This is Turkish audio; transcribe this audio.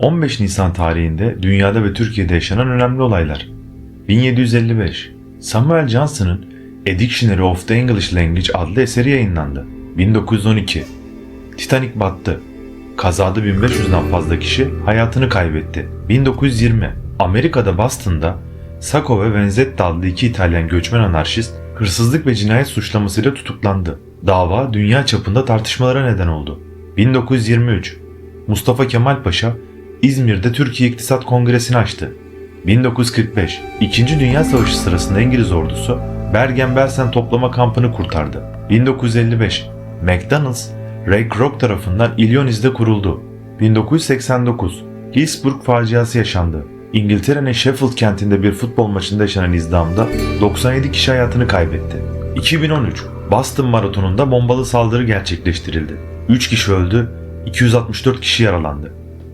15 Nisan tarihinde dünyada ve Türkiye'de yaşanan önemli olaylar. 1755 Samuel Johnson'ın A Dictionary of the English Language adlı eseri yayınlandı. 1912 Titanic battı. Kazada 1500'den fazla kişi hayatını kaybetti. 1920 Amerika'da Boston'da Sacco ve Vanzetta adlı iki İtalyan göçmen anarşist hırsızlık ve cinayet suçlamasıyla tutuklandı. Dava dünya çapında tartışmalara neden oldu. 1923 Mustafa Kemal Paşa İzmir'de Türkiye İktisat Kongresi'ni açtı. 1945 İkinci Dünya Savaşı sırasında İngiliz ordusu Bergen-Belsen toplama kampını kurtardı. 1955 McDonald's Ray Kroc tarafından Illinois'de kuruldu. 1989 Hillsborough faciası yaşandı. İngiltere'nin Sheffield kentinde bir futbol maçında yaşanan izdamda 97 kişi hayatını kaybetti. 2013 Boston Maratonu'nda bombalı saldırı gerçekleştirildi. 3 kişi öldü, 264 kişi yaralandı.